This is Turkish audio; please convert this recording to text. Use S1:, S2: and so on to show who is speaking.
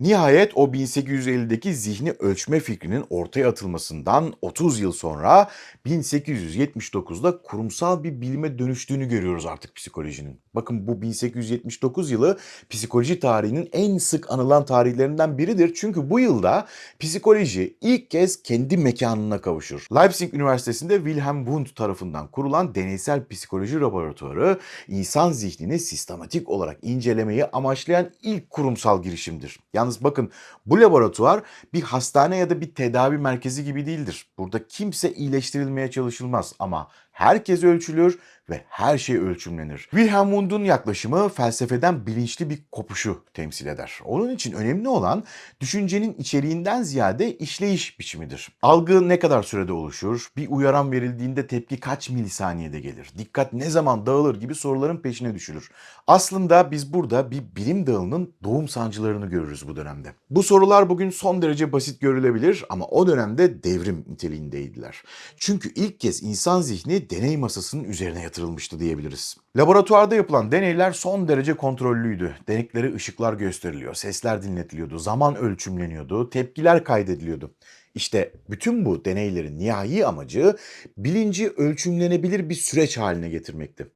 S1: Nihayet o 1850'deki zihni ölçme fikrinin ortaya atılmasından 30 yıl sonra 1879'da kurumsal bir bilime dönüştüğünü görüyoruz artık psikolojinin. Bakın bu 1879 yılı psikoloji tarihinin en sık anılan tarihlerinden biridir. Çünkü bu yılda psikoloji ilk kez kendi mekanına kavuşur. Leipzig Üniversitesi'nde Wilhelm Wundt tarafından kurulan deneysel psikoloji laboratuvarı insan zihnini sistematik olarak incelemeyi amaçlayan ilk kurumsal girişimdir. Yalnız bakın bu laboratuvar bir hastane ya da bir tedavi merkezi gibi değildir. Burada kimse iyileştirilmeye çalışılmaz ama herkes ölçülür ve her şey ölçümlenir. Wilhelm Wundt'un yaklaşımı felsefeden bilinçli bir kopuşu temsil eder. Onun için önemli olan düşüncenin içeriğinden ziyade işleyiş biçimidir. Algı ne kadar sürede oluşur? Bir uyaran verildiğinde tepki kaç milisaniyede gelir? Dikkat ne zaman dağılır gibi soruların peşine düşülür. Aslında biz burada bir bilim dalının doğum sancılarını görürüz bu dönemde. Bu sorular bugün son derece basit görülebilir ama o dönemde devrim niteliğindeydiler. Çünkü ilk kez insan zihni deney masasının üzerine yatırılmıştı diyebiliriz. Laboratuvarda yapılan deneyler son derece kontrollüydü. Deneklere ışıklar gösteriliyor, sesler dinletiliyordu, zaman ölçümleniyordu, tepkiler kaydediliyordu. İşte bütün bu deneylerin nihai amacı bilinci ölçümlenebilir bir süreç haline getirmekti.